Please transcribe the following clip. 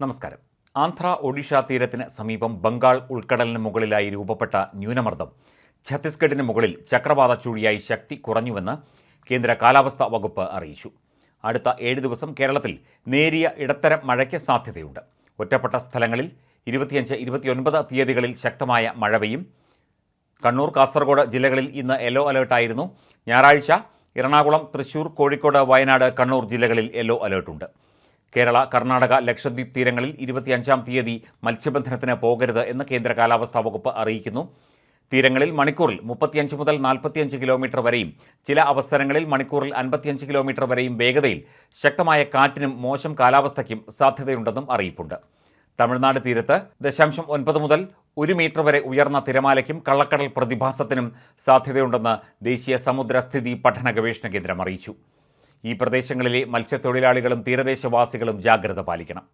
നമസ്കാരം. ആന്ധ്ര ഒഡീഷ തീരത്തിന് സമീപം ബംഗാൾ ഉൾക്കടലിന് മുകളിലായി രൂപപ്പെട്ട ന്യൂനമർദ്ദം ഛത്തീസ്ഗഡിന് മുകളിൽ ചക്രവാത ചുഴിയായി ശക്തി കുറഞ്ഞുവെന്ന് കേന്ദ്ര കാലാവസ്ഥാ വകുപ്പ് അറിയിച്ചു. അടുത്ത ഏഴ് ദിവസം കേരളത്തിൽ നേരിയ ഇടത്തരം മഴയ്ക്ക് സാധ്യതയുണ്ട്. ഒറ്റപ്പെട്ട സ്ഥലങ്ങളിൽ ഇരുപത്തിയഞ്ച് ഇരുപത്തിയൊൻപത് തീയതികളിൽ ശക്തമായ മഴ പെയ്യും കണ്ണൂർ കാസർഗോഡ് ജില്ലകളിൽ ഇന്ന് യെല്ലോ അലേർട്ടായിരുന്നു ഞായറാഴ്ച എറണാകുളം തൃശൂർ കോഴിക്കോട് വയനാട് കണ്ണൂർ ജില്ലകളിൽ യെല്ലോ അലേർട്ടുണ്ട്. കേരള കർണാടക ലക്ഷദ്വീപ് തീരങ്ങളിൽ ഇരുപത്തിയഞ്ചാം തീയതി മത്സ്യബന്ധനത്തിന് പോകരുത് എന്ന് കേന്ദ്ര കാലാവസ്ഥാ വകുപ്പ് അറിയിക്കുന്നു. തീരങ്ങളിൽ മണിക്കൂറിൽ മുപ്പത്തിയഞ്ച് മുതൽ നാൽപ്പത്തിയഞ്ച് കിലോമീറ്റർ വരെയും ചില അവസരങ്ങളിൽ മണിക്കൂറിൽ അൻപത്തിയഞ്ച് കിലോമീറ്റർ വരെയും വേഗതയിൽ ശക്തമായ കാറ്റിനും മോശം കാലാവസ്ഥയ്ക്കും സാധ്യതയുണ്ടെന്നും അറിയിപ്പുണ്ട്. തമിഴ്നാട് തീരത്ത് ദശാംശം ഒൻപത് മുതൽ ഒരു മീറ്റർ വരെ ഉയർന്ന തിരമാലയ്ക്കും കള്ളക്കടൽ പ്രതിഭാസത്തിനും സാധ്യതയുണ്ടെന്ന് ദേശീയ സമുദ്രസ്ഥിതി പഠന ഗവേഷണ കേന്ദ്രം അറിയിച്ചു. ഈ പ്രദേശങ്ങളിലെ മത്സ്യത്തൊഴിലാളികളും തീരദേശവാസികളും ജാഗ്രത പാലിക്കണം